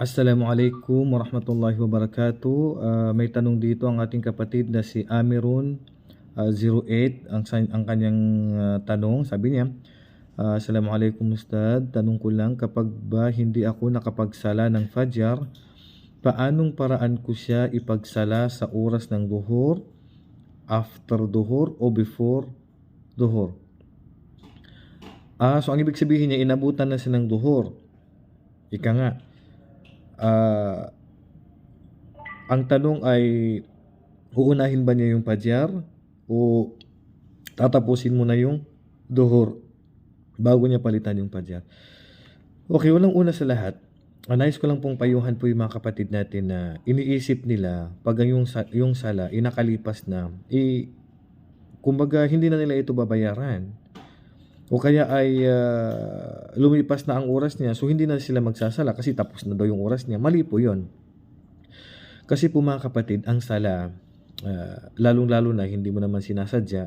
Assalamualaikum warahmatullahi wabarakatuh. Ah, may tanong dito ang ating kapatid na si Amirun ah, 08. Ang, ang kanyang ah, tanong, sabi niya, ah, Assalamualaikum Ustad, tanong ko lang kapag ba hindi ako nakapagsala ng Fajar, paanong paraan ko siya ipagsala sa oras ng duhur, after duhur o before duhur? Ah, so ang ibig sabihin niya, inabutan na siya ng duhur. Ika nga, Ah, ang tanong ay uunahin ba niya yung pajar o tatapusin mo na yung duhur bago niya palitan yung pajar. Okay, unang una sa lahat, ah, nais ko lang pong payuhan po yung mga kapatid natin na iniisip nila pag yung, yung sala inakalipas na, eh, kumbaga hindi na nila ito babayaran. O kaya ay ah, lumipas na ang oras niya, so hindi na sila magsasala kasi tapos na daw yung oras niya. Mali po yun. Kasi po mga kapatid, ang sala, ah, lalong-lalo na hindi mo naman sinasadya,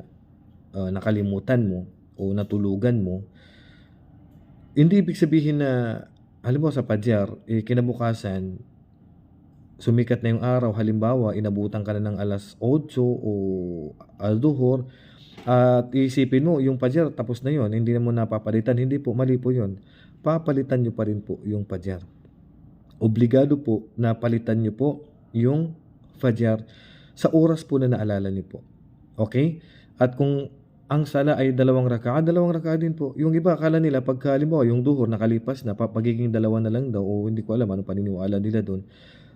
ah, nakalimutan mo o natulugan mo, hindi ibig sabihin na, halimbawa sa padjar, eh, kinabukasan, sumikat na yung araw, halimbawa, inabutan ka na ng alas 8 o alduhor, at isipin mo, yung pajar, tapos na yon hindi na mo napapalitan. Hindi po, mali po yon Papalitan nyo pa rin po yung pajar. Obligado po na palitan nyo po yung fajar sa oras po na naalala nyo po. Okay? At kung ang sala ay dalawang rakaat, dalawang rakaat din po. Yung iba, akala nila, pagka yung duhur nakalipas na, papagiging dalawa na lang daw, o hindi ko alam ano paniniwala nila doon.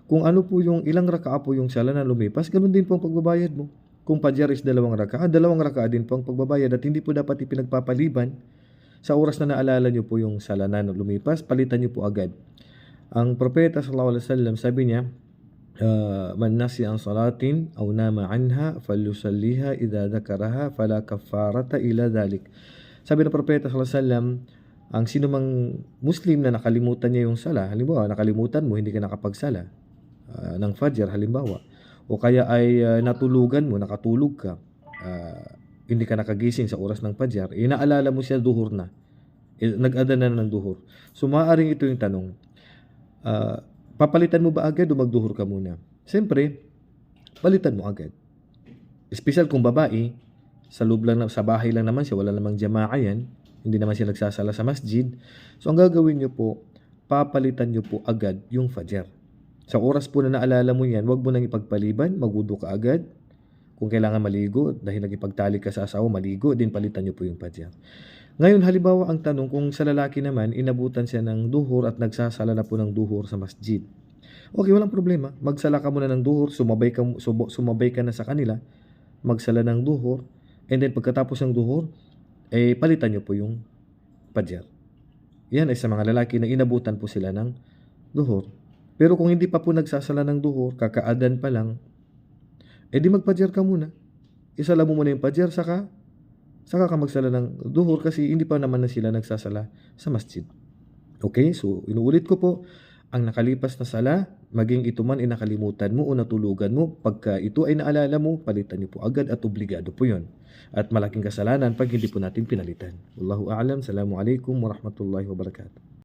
Kung ano po yung ilang rakaat po yung sala na lumipas, ganun din po ang pagbabayad mo. Kung pajar is dalawang rakaat, dalawang rakaat din po ang pagbabayad at hindi po dapat ipinagpapaliban sa oras na naalala nyo po yung sala na lumipas, palitan nyo po agad. Ang propeta sallallahu alaihi wasallam sabi niya, ah, man nasi ang salatin aw nama anha falyusalliha idza dzakaraha fala kaffarata ila dhalik. Sabi ng propeta sallallahu alaihi wasallam, ang sino mang Muslim na nakalimutan niya yung sala, halimbawa nakalimutan mo hindi ka nakapagsala ah, ng Fajr halimbawa, o kaya ay ah, natulugan mo, nakatulog ka, ah, hindi ka nakagising sa oras ng Fajr, inaalala mo siya duhur na. Eh, Nag-ada na ng duhur. So maaaring ito yung tanong, ah, papalitan mo ba agad o magduhur ka muna? Siyempre, palitan mo agad. Espesyal kung babae, sa loob lang, sa bahay lang naman siya, wala namang jamaa yan, hindi naman siya nagsasala sa masjid. So ang gagawin nyo po, papalitan nyo po agad yung Fajr. Sa oras po na naalala mo yan, wag mo nang ipagpaliban, magudo ka agad. Kung kailangan maligo, dahil nagipagtali ka sa asawa, maligo, din palitan nyo po yung Fajr. Ngayon, halimbawa ang tanong, kung sa lalaki naman, inabutan siya ng duhur at nagsasala na po ng duhur sa masjid. Okay, walang problema. Magsala ka muna ng duhur, sumabay ka, subo- sumabay ka na sa kanila, magsala ng duhur, and then pagkatapos ng duhur, eh palitan nyo po yung Fajr. Yan ay sa mga lalaki na inabutan po sila ng duhur. Pero kung hindi pa po nagsasala ng duhur, kakaadan pa lang, eh di magpajar ka muna. Isala mo muna yung pajar, saka, saka ka magsala ng duhur kasi hindi pa naman na sila nagsasala sa masjid. Okay, so inuulit ko po, ang nakalipas na sala, maging ito man ay nakalimutan mo o natulugan mo, pagka ito ay naalala mo, palitan niyo po agad at obligado po yon. At malaking kasalanan pag hindi po natin pinalitan. Wallahu a'lam. Assalamualaikum warahmatullahi wabarakatuh.